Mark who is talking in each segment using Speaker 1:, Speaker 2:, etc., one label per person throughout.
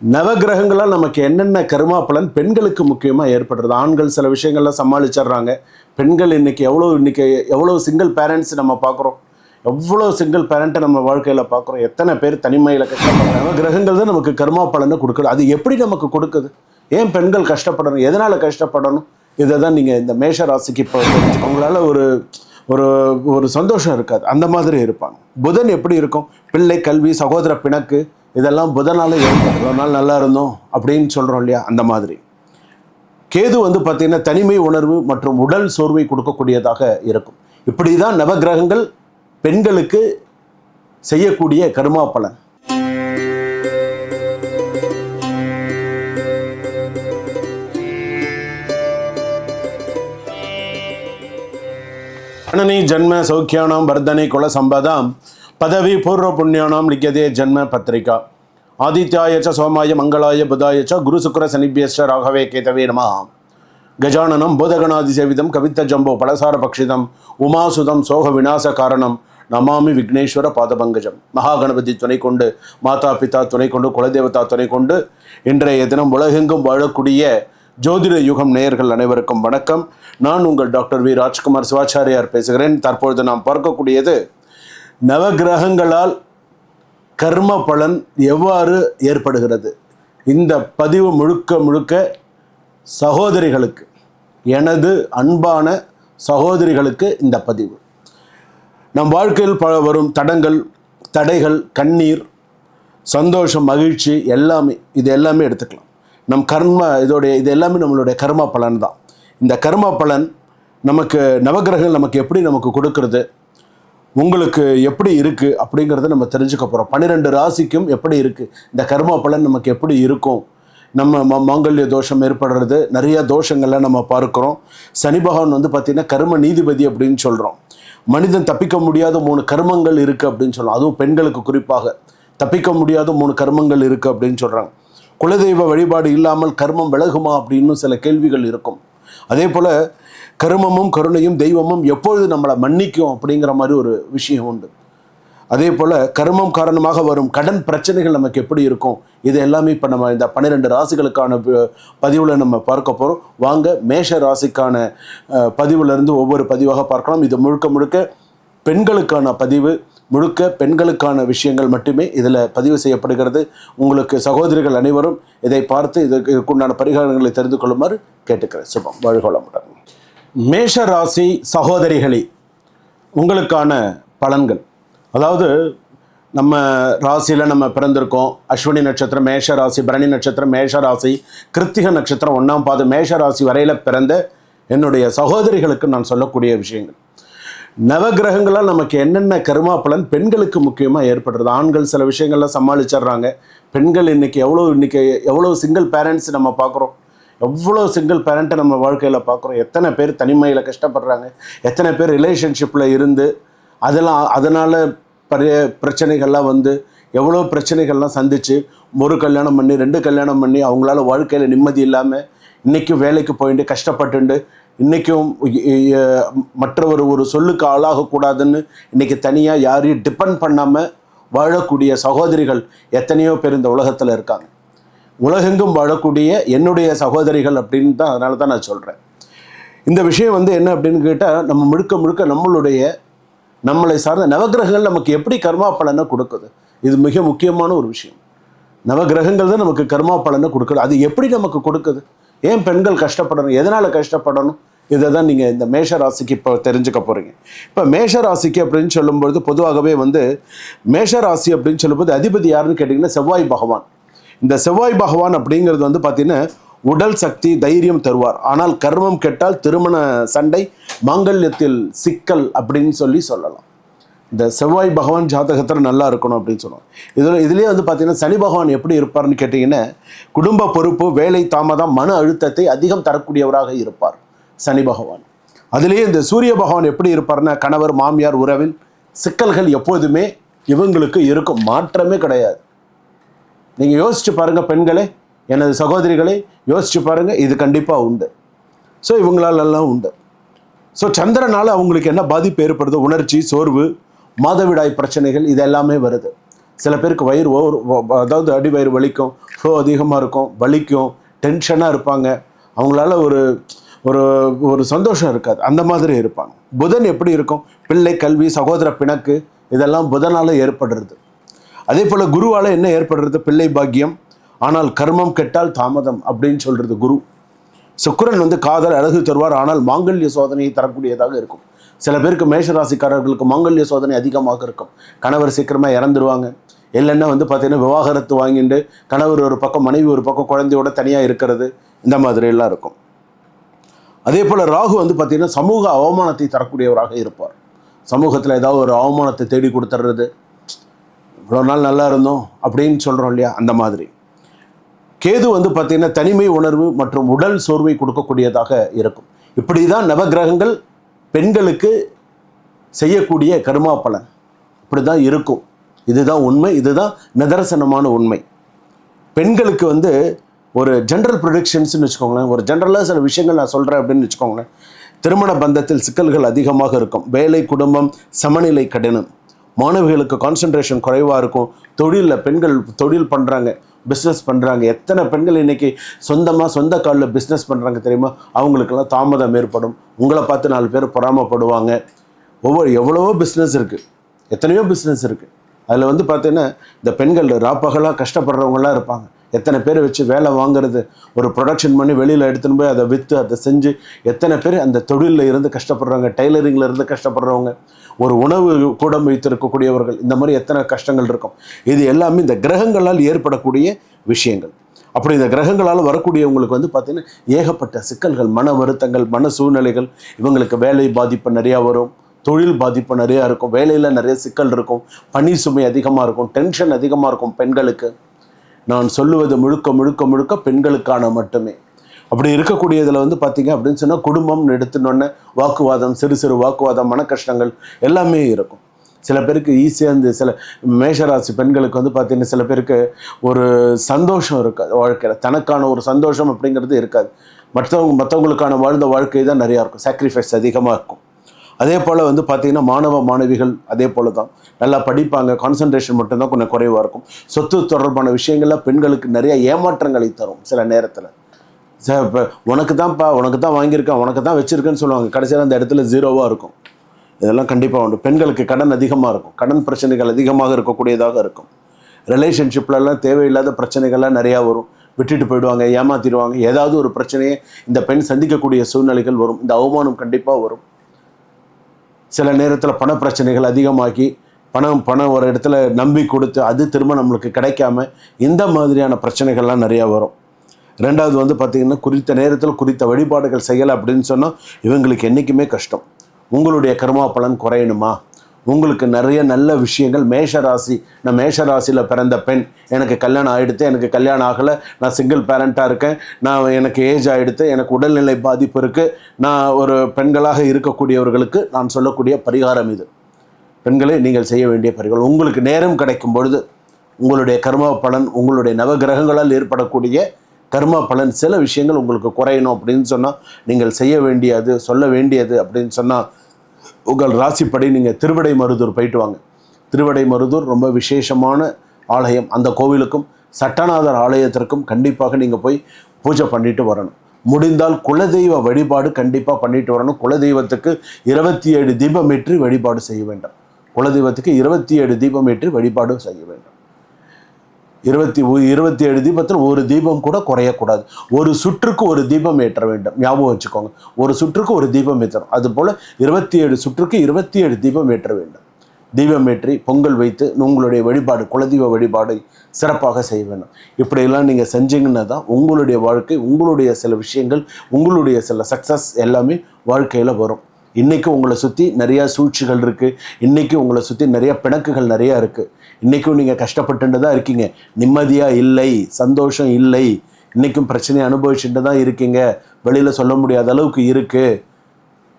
Speaker 1: நவகிரகங்களால் நமக்கு என்னென்ன கருமா பலன் பெண்களுக்கு முக்கியமாக ஏற்படுறது? ஆண்கள் சில விஷயங்கள்லாம் சமாளிச்சிடுறாங்க. பெண்கள் இன்னைக்கு எவ்வளோ இன்றைக்கி எவ்வளோ சிங்கிள் பேரண்ட்ஸ் நம்ம பார்க்குறோம். எவ்வளோ சிங்கிள் பேரண்ட்டை நம்ம வாழ்க்கையில் பார்க்குறோம். எத்தனை பேர் தனிமையில் கஷ்டப்படுறாங்க. நவகிரகங்கள் தான் நமக்கு கர்மா பலனை கொடுக்குது. அது எப்படி நமக்கு கொடுக்குது? ஏன் பெண்கள் கஷ்டப்படணும்? எதனால் கஷ்டப்படணும்? இதை தான் நீங்கள் இந்த மேஷ ராசிக்கு இப்போ அவங்களால ஒரு ஒரு ஒரு சந்தோஷம் இருக்காது. அந்த மாதிரி இருப்பாங்க. புதன் எப்படி இருக்கும்? பிள்ளை கல்வி சகோதர பிணக்கு இதெல்லாம் புத ஏற்படும். இவ்வளோ நாள் நல்லா இருந்தோம் அப்படின்னு சொல்கிறோம் இல்லையா? அந்த மாதிரி. கேது வந்து பார்த்திங்கன்னா தனிமை உணர்வு மற்றும் உடல் சோர்வை கொடுக்கக்கூடியதாக இருக்கும். இப்படி தான் நவகிரகங்கள் பெண்களுக்கு செய்யக்கூடிய கருமா பலன். அனனி ஜன்ம சௌக்கியானாம் வர்தனை குல சம்பதாம் பதவி பூர்வ புண்ணியானாம் லிக்கியதே ஜன்ம பத்திரிகா. ஆதித்யாய ச சோமாய மங்களாய புதாய ச குரு சுக்கர சனிபியஸ்ட ராகவே கேதவே நம. கஜானனம் பூதகணாதி சேவிதம் கவித்த ஜம்போ பலசார பக்ஷிதம் உமாசுதம் சோக விநாச காரணம் நமாமி விக்னேஸ்வர பாதபங்கஜம். மகாகணபதி துணை கொண்டு மாதா பிதா துணை கொண்டு குலதேவதா துணை கொண்டு இன்றைய தினம் உலகெங்கும் வாழக்கூடிய ஜோதிட யுகம் நேயர்கள் அனைவருக்கும் வணக்கம். நான் உங்கள் டாக்டர் வி. ராஜ்குமார் சிவாச்சாரியார் பேசுகிறேன். தற்பொழுது நாம் பார்க்கக்கூடியது நவகிரகங்களால் கர்ம பலன் எவ்வாறு ஏற்படுகிறது? இந்த பதிவு முழுக்க முழுக்க சகோதரிகளுக்கு எனது அன்பான சகோதரிகளுக்கு இந்த பதிவு. நம் வாழ்க்கையில் ப வரும் தடங்கள் தடைகள் கண்ணீர் சந்தோஷம் மகிழ்ச்சி எல்லாமே இது எல்லாமே எடுத்துக்கலாம். நம் கர்ம இதோடைய இது எல்லாமே நம்மளுடைய கர்ம பலன் தான். இந்த கர்ம பலன் நமக்கு நவகிரகங்கள் நமக்கு எப்படி நமக்கு கொடுக்கறது? உங்களுக்கு எப்படி இருக்குது அப்படிங்கிறத நம்ம தெரிஞ்சுக்க போகிறோம் பன்னிரெண்டு ராசிக்கும் எப்படி இருக்குது இந்த கர்ம பலன் நமக்கு எப்படி இருக்கும்? நம்ம ம மாங்கல்ய தோஷம் ஏற்படுறது நிறைய தோஷங்கள்லாம் நம்ம பார்க்குறோம். சனி பகவான் வந்து பார்த்திங்கன்னா கர்ம நீதிபதி அப்படின்னு சொல்கிறோம் மனிதன் தப்பிக்க முடியாத மூணு கர்மங்கள் இருக்குது அப்படின்னு சொல்கிறோம் அதுவும் பெண்களுக்கு குறிப்பாக. தப்பிக்க முடியாத மூணு கர்மங்கள் இருக்குது அப்படின்னு சொல்கிறாங்க குலதெய்வ வழிபாடு இல்லாமல் கர்மம் விலகுமா அப்படின்னு சில கேள்விகள் இருக்கும். அதே போல் கருமமும் கருணையும் தெய்வமும் எப்பொழுது நம்மளை மன்னிக்கும் அப்படிங்கிற மாதிரி ஒரு விஷயம் உண்டு. அதே போல் கர்மம் காரணமாக வரும் கடன் பிரச்சனைகள் நமக்கு எப்படி இருக்கும்? இது எல்லாமே இப்போ நம்ம இந்த பன்னிரெண்டு ராசிகளுக்கான பதிவில் நம்ம பார்க்க போகிறோம் வாங்க மேஷ ராசிக்கான பதிவுலேருந்து ஒவ்வொரு பதிவாக பார்க்கலாம். இது முழுக்க முழுக்க பெண்களுக்கான பதிவு. முழுக்க பெண்களுக்கான விஷயங்கள் மட்டுமே இதில் பதிவு செய்யப்படுகிறது. உங்களுக்கு சகோதரிகள் அனைவரும் இதை பார்த்து இதற்கு இதுக்குண்டான பரிகாரங்களை தெரிந்து கொள்ளுமாறு கேட்டுக்கிறேன். சுபம் வழிகோளமுடன். மேஷ ராசி சகோதரிகளே உங்களுக்கான பலன்கள். அதாவது நம்ம ராசியில் நம்ம பிறந்திருக்கோம். அஸ்வினி நட்சத்திரம் மேஷ ராசி பரணி நட்சத்திரம் மேஷ ராசி கிருத்திக நட்சத்திரம் ஒன்றாம் பாது மேஷ ராசி வரையில் பிறந்த என்னுடைய சகோதரிகளுக்கு நான் சொல்லக்கூடிய விஷயங்கள். நவகிரகங்களால் நமக்கு என்னென்ன கர்மா பலன் பெண்களுக்கு முக்கியமாக ஏற்படுறது? ஆண்கள் சில விஷயங்கள்லாம் சமாளிச்சிடுறாங்க. பெண்கள் இன்னைக்கு எவ்வளோ இன்னைக்கு எவ்வளோ சிங்கிள் பேரண்ட்ஸ் நம்ம பார்க்குறோம். எவ்வளோ சிங்கிள் பேரண்ட்டை நம்ம வாழ்க்கையில் பார்க்குறோம். எத்தனை பேர் தனிமையில் கஷ்டப்படுறாங்க. எத்தனை பேர் ரிலேஷன்ஷிப்பில் இருந்து அதெல்லாம் அதனால் பரிய பிரச்சனைகள்லாம் வந்து எவ்வளோ பிரச்சனைகள்லாம் சந்தித்து ஒரு கல்யாணம் பண்ணி ரெண்டு கல்யாணம் பண்ணி அவங்களால வாழ்க்கையில் நிம்மதி இல்லாமல் இன்றைக்கும் வேலைக்கு போயிட்டு கஷ்டப்பட்டுண்டு இன்றைக்கும் மற்ற ஒரு ஒரு சொல்லுக்கு ஆளாகக்கூடாதுன்னு இன்றைக்கி தனியாக யாரையும் டிபெண்ட் பண்ணாமல் வாழக்கூடிய சகோதரிகள் எத்தனையோ பேர் இந்த உலகத்தில் இருக்காங்க. உலகெங்கும் வாழக்கூடிய என்னுடைய சகோதரிகள் அப்படின்னு தான் அதனால தான் நான் சொல்கிறேன் இந்த விஷயம் வந்து என்ன அப்படின்னு கேட்டால் நம்ம முழுக்க முழுக்க நம்மளுடைய நம்மளை சார்ந்த நவகிரகங்கள் நமக்கு எப்படி கர்மா பலனை கொடுக்குது? இது மிக முக்கியமான ஒரு விஷயம். நவகிரகங்கள் தான் நமக்கு கர்மா பலனை கொடுக்குது. அது எப்படி நமக்கு கொடுக்குது? ஏன் பெண்கள் கஷ்டப்படணும்? எதனால் கஷ்டப்படணும்? இதை தான் நீங்கள் இந்த மேஷ ராசிக்கு இப்போ தெரிஞ்சுக்க போகிறீங்க இப்போ மேஷ ராசிக்கு அப்படின்னு சொல்லும்பொழுது பொதுவாகவே வந்து மேஷ ராசி அப்படின்னு சொல்லும்போது அதிபதி யாருன்னு கேட்டிங்கன்னா செவ்வாய் பகவான். இந்த செவ்வாய் பகவான் அப்படிங்கிறது வந்து பார்த்தீங்கன்னா உடல் சக்தி தைரியம் தருவார். ஆனால் கர்மம் கெட்டால் திருமண சண்டை மாங்கல்யத்தில் சிக்கல் அப்படின்னு சொல்லி சொல்லலாம். இந்த செவ்வாய் பகவான் ஜாதகத்தில் நல்லா இருக்கணும் அப்படின்னு சொல்லுவோம். இதில் இதுலேயே வந்து பார்த்தீங்கன்னா சனி பகவான் எப்படி இருப்பார்னு கேட்டிங்கன்னா குடும்ப பொறுப்பு வேலை தாமதம் மன அழுத்தத்தை அதிகம் தரக்கூடியவராக இருப்பார். சனி பகவான். அதுலேயே இந்த சூரிய பகவான் எப்படி இருப்பார்னா கணவர் மாமியார் உறவில் சிக்கல்கள் எப்பொழுதுமே இவங்களுக்கு இருக்கும். மாற்றமே கிடையாது. நீங்கள் யோசிச்சு பாருங்கள் பெண்களே எனது சகோதரிகளை யோசிச்சு பாருங்கள் இது கண்டிப்பாக உண்டு. ஸோ இவங்களாலெல்லாம் உண்டு. ஸோ சந்திரனால் அவங்களுக்கு என்ன பாதிப்பு ஏற்படுது உணர்ச்சி சோர்வு மாதவிடாய் பிரச்சனைகள் இது எல்லாமே வருது. சில பேருக்கு வயிறு ஓவர் அதாவது அடி வயிறு வலிக்கும் ஃப்ளோ அதிகமாக இருக்கும் வலிக்கும் டென்ஷனாக இருப்பாங்க. அவங்களால ஒரு ஒரு ஒரு சந்தோஷம் இருக்காது. அந்த மாதிரி இருப்பாங்க. புதன் எப்படி இருக்கும்? பிள்ளை கல்வி சகோதர பிணக்கு இதெல்லாம் புதனால் ஏற்படுறது. அதே போல் குருவால் என்ன ஏற்படுறது? பிள்ளை பாக்கியம். ஆனால் கர்மம் கெட்டால் தாமதம் அப்படின்னு சொல்கிறது குரு. சுக்கரன் வந்து காதல் அழகு தருவார். ஆனால் மாங்கல்ய சோதனையை தரக்கூடியதாக இருக்கும். சில பேருக்கு மேஷராசிக்காரர்களுக்கு மாங்கல்ய சோதனை அதிகமாக இருக்கும். கணவர் சீக்கிரமாக இறந்துருவாங்க. இல்லைன்னா வந்து பார்த்தீங்கன்னா விவாகரத்து வாங்கிட்டு கணவர் ஒரு பக்கம் மனைவி ஒரு பக்கம் குழந்தையோட தனியாக இருக்கிறது. இந்த மாதிரி எல்லாம் இருக்கும். அதே போல் ராகு வந்து பார்த்தீங்கன்னா சமூக அவமானத்தை தரக்கூடியவராக இருப்பார். சமூகத்தில் ஏதாவது ஒரு அவமானத்தை தேடி கொடுத்துட்றது இவ்வளோ நாள் நல்லா இருந்தோம் அப்படின்னு சொல்கிறோம் இல்லையா? அந்த மாதிரி. கேது வந்து பார்த்தீங்கன்னா தனிமை உணர்வு மற்றும் உடல் சோர்வை கொடுக்கக்கூடியதாக இருக்கும். இப்படி தான் நவகிரகங்கள் பெண்களுக்கு செய்யக்கூடிய கருமா பலன். இப்படி தான் இருக்கும். இதுதான் உண்மை. இதுதான் நிதர்சனமான உண்மை. பெண்களுக்கு வந்து ஒரு ஜென்ரல் ப்ரொடிக்ஷன்ஸ்னு வச்சுக்கோங்களேன். ஒரு ஜென்ரலாக சில விஷயங்கள் நான் சொல்கிறேன் அப்படின்னு வச்சுக்கோங்களேன். திருமண பந்தத்தில் சிக்கல்கள் அதிகமாக இருக்கும். வேலை குடும்பம் சமநிலை கடினம். மாணவிகளுக்கு கான்சன்ட்ரேஷன் குறைவாக இருக்கும். தொழிலில் பெண்கள் தொழில் பண்ணுறாங்க பிஸ்னஸ் பண்ணுறாங்க எத்தனை பெண்கள் இன்றைக்கி சொந்தமாக சொந்த காலில் பிஸ்னஸ் பண்ணுறாங்க தெரியுமா? அவங்களுக்கெல்லாம் தாமதம் ஏற்படும். உங்களை பார்த்து நாலு பேர் பொறாமப்படுவாங்க. ஒவ்வொரு எவ்வளவோ பிஸ்னஸ் இருக்குது எத்தனையோ பிஸ்னஸ் இருக்குது அதில் வந்து பார்த்தீங்கன்னா இந்த பெண்கள் ராப்பகலாக கஷ்டப்படுறவங்களாம் இருப்பாங்க. எத்தனை பேர் வச்சு வேலை வாங்குறது? ஒரு ப்ரொடக்ஷன் பண்ணி வெளியில் எடுத்துன்னு போய் அதை விற்று அதை செஞ்சு எத்தனை பேர் அந்த தொழிலில் இருந்து கஷ்டப்படுறாங்க டெய்லரிங்கில் இருந்து கஷ்டப்படுறவங்க? ஒரு உணவு கூடம் வைத்திருக்கக்கூடியவர்கள் இந்த மாதிரி எத்தனை கஷ்டங்கள் இருக்கும்? இது எல்லாமே இந்த கிரகங்களால் ஏற்படக்கூடிய விஷயங்கள். அப்படி இந்த கிரகங்களால் வரக்கூடியவங்களுக்கு வந்து பார்த்திங்கன்னா ஏகப்பட்ட சிக்கல்கள் மன வருத்தங்கள் மன சூழ்நிலைகள் இவங்களுக்கு வேலை பாதிப்பு நிறையா வரும் தொழில் பாதிப்பு நிறையா இருக்கும் வேலையில் நிறைய சிக்கல் இருக்கும் பணி சுமை அதிகமாக இருக்கும் டென்ஷன் அதிகமாக இருக்கும் பெண்களுக்கு. நான் சொல்லுவது முழுக்க முழுக்க முழுக்க பெண்களுக்கான மட்டுமே. அப்படி இருக்கக்கூடியதில் வந்து பார்த்தீங்க அப்படின்னு சொன்னால் குடும்பம்னு எடுத்துனோடனே வாக்குவாதம் சிறு சிறு வாக்குவாதம் மன கஷ்டங்கள் எல்லாமே இருக்கும். சில பேருக்கு ஈஸியாக இந்த சில மேஷராசி பெண்களுக்கு வந்து பார்த்தீங்கன்னா சில பேருக்கு ஒரு சந்தோஷம் இருக்காது வாழ்க்கையில். தனக்கான ஒரு சந்தோஷம் அப்படிங்கிறது இருக்காது. மற்றவங்க மற்றவங்களுக்கான வாழ்ந்த வாழ்க்கை தான் நிறையா இருக்கும். சாக்ரிஃபைஸ் அதிகமாக இருக்கும். அதே போல் வந்து பார்த்தீங்கன்னா மாணவ மாணவிகள் அதே போல் தான் நல்லா படிப்பாங்க. கான்சன்ட்ரேஷன் மட்டும்தான் கொஞ்சம் குறைவாக இருக்கும். சொத்து தொடர்பான விஷயங்கள்லாம் பெண்களுக்கு நிறைய ஏமாற்றங்களை தரும் சில நேரத்தில். சார் இப்போ உனக்கு தான்ப்பா உனக்கு தான் வாங்கியிருக்கேன் உனக்கு தான் வச்சுருக்கேன்னு சொல்லுவாங்க. கடைசியில் அந்த இடத்துல ஜீரோவாக இருக்கும். இதெல்லாம் கண்டிப்பாக உண்டு. பெண்களுக்கு கடன் அதிகமாக இருக்கும். கடன் பிரச்சனைகள் அதிகமாக இருக்கக்கூடியதாக இருக்கும். ரிலேஷன்ஷிப்லலாம் தேவையில்லாத பிரச்சனைகள்லாம் நிறையா வரும். விட்டுட்டு போயிடுவாங்க ஏமாத்திடுவாங்க. ஏதாவது ஒரு பிரச்சனையை இந்த பெண் சந்திக்கக்கூடிய சூழ்நிலைகள் வரும். இந்த அவமானம் கண்டிப்பாக வரும். சில நேரத்தில் பண பிரச்சனைகள் அதிகமாகி பணம் பணம் ஒரு இடத்துல நம்பி கொடுத்து அது திரும்ப நம்மளுக்கு கிடைக்காம இந்த மாதிரியான பிரச்சனைகள்லாம் நிறையா வரும். ரெண்டாவது வந்து பார்த்திங்கன்னா குறித்த நேரத்தில் குறித்த வழிபாடுகள் செய்யலை அப்படின்னு சொன்னால் இவங்களுக்கு என்றைக்குமே கஷ்டம். உங்களுடைய கர்மா பலன் குறையணுமா? உங்களுக்கு நிறைய நல்ல விஷயங்கள். மேஷ ராசி நான் மேஷ ராசியில் பிறந்த பெண். எனக்கு கல்யாணம் ஆகிடுத்து எனக்கு கல்யாணம் ஆகலை. நான் சிங்கிள் பேரண்ட்டாக இருக்கேன். நான் எனக்கு ஏஜ் ஆகிடுத்து எனக்கு உடல்நிலை பாதிப்பு இருக்குது நான் ஒரு பெண்களாக இருக்கக்கூடியவர்களுக்கு நான் சொல்லக்கூடிய பரிகாரம் இது. பெண்களை நீங்கள் செய்ய வேண்டிய பரிகாரம். உங்களுக்கு நேரம் கிடைக்கும் பொழுது உங்களுடைய கர்ம பலன் உங்களுடைய நவகிரகங்களால் ஏற்படக்கூடிய கர்ம பலன் சில விஷயங்கள் உங்களுக்கு குறையணும் அப்படின்னு சொன்னால் நீங்கள் செய்ய வேண்டியது சொல்ல வேண்டியது அப்படின்னு சொன்னால் உங்கள் ராசிப்படி நீங்கள் திருவிடை மருதூர் போயிட்டு வாங்க. திருவிடை மருதூர் ரொம்ப விசேஷமான ஆலயம். அந்த கோவிலுக்கும் சட்டநாதர் ஆலயத்திற்கும் கண்டிப்பாக நீங்கள் போய் பூஜை பண்ணிட்டு வரணும். முடிந்தால் குலதெய்வ வழிபாடு கண்டிப்பாக பண்ணிட்டு வரணும். குலதெய்வத்துக்கு இருபத்தி ஏழு தீபம் ஏற்றி வழிபாடு செய்ய வேண்டும். குலதெய்வத்துக்கு இருபத்தி ஏழு தீபம் ஏற்றி வழிபாடு செய்ய வேண்டும். இருபத்தி இருபத்தி ஏழு தீபத்தில் ஒரு தீபம் கூட குறையக்கூடாது. ஒரு சுற்றுக்கு ஒரு தீபம் ஏற்ற வேண்டும். ஞாபகம் வச்சுக்கோங்க. ஒரு சுற்றுக்கு ஒரு தீபம் ஏற்றணும். அதுபோல் இருபத்தி ஏழு சுற்றுக்கு இருபத்தி ஏழு தீபம் ஏற்ற வேண்டும். தீபம் ஏற்றி பொங்கல் வைத்து உங்களுடைய வழிபாடு குலதெய்வ வழிபாடை சிறப்பாக செய்ய வேண்டும். இப்படியெல்லாம் நீங்கள் செஞ்சீங்கன்னா தான் உங்களுடைய வாழ்க்கை உங்களுடைய சில விஷயங்கள் உங்களுடைய சில சக்ஸஸ் எல்லாமே வாழ்க்கையில் வரும். இன்றைக்கும் உங்களை சுற்றி நிறையா சூழ்ச்சிகள் இருக்குது இன்றைக்கும் உங்களை சுற்றி நிறையா பிணக்குகள் நிறையா இருக்குது இன்றைக்கும் நீங்கள் கஷ்டப்பட்டுட்டு தான் இருக்கீங்க. நிம்மதியாக இல்லை சந்தோஷம் இல்லை இன்றைக்கும் பிரச்சனையை அனுபவிச்சுட்டு தான் இருக்கீங்க. வெளியில் சொல்ல முடியாத அளவுக்கு இருக்குது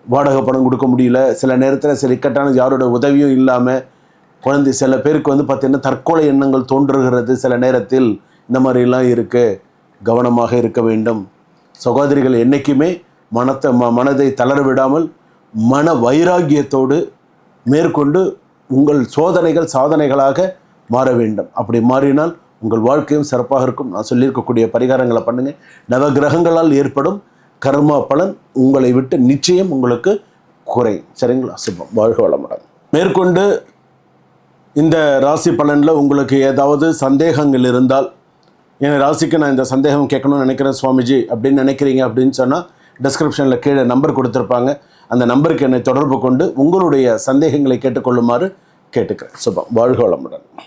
Speaker 1: வாடகை பணம் கொடுக்க முடியல. சில நேரத்தில் சில இக்கட்டான யாரோட உதவியும் இல்லாமல் குழந்தை சில பேருக்கு வந்து பார்த்திங்கன்னா தற்கொலை எண்ணங்கள் தோன்றுகிறது சில நேரத்தில். இந்த மாதிரிலாம் இருக்குது கவனமாக இருக்க வேண்டும். சகோதரிகள் என்றைக்குமே மனத்தை ம மனதை தளர விடாமல் மன வைராக்கியத்தோடு மேற்கொண்டு உங்கள் சோதனைகள் சாதனைகளாக மாற வேண்டும். அப்படி மாறினால் உங்கள் வாழ்க்கையும் சிறப்பாக இருக்கும். நான் சொல்லியிருக்கக்கூடிய பரிகாரங்களை பண்ணுங்கள் நவகிரகங்களால் ஏற்படும் கர்மா பலன் உங்களை விட்டு நிச்சயம் உங்களுக்கு குறையும். சரிங்களா? சுபம். வாழ்க வளமுடன். மேற்கொண்டு இந்த ராசி பலனில் உங்களுக்கு ஏதாவது சந்தேகங்கள் இருந்தால் என் ராசிக்கு நான் இந்த சந்தேகம் கேட்கணும்னு நினைக்கிறேன் சுவாமிஜி அப்படின்னு நினைக்கிறீங்க அப்படின்னு சொன்னால் டிஸ்கிரிப்ஷனில் கீழே நம்பர் கொடுத்துருப்பாங்க. அந்த நம்பருக்கு என்னை தொடர்பு கொண்டு உங்களுடைய சந்தேகங்களை கேட்டுக்கொள்ளுமாறு கேட்டுக்கிறேன். சுபம். வாழ்க வளமுடன்.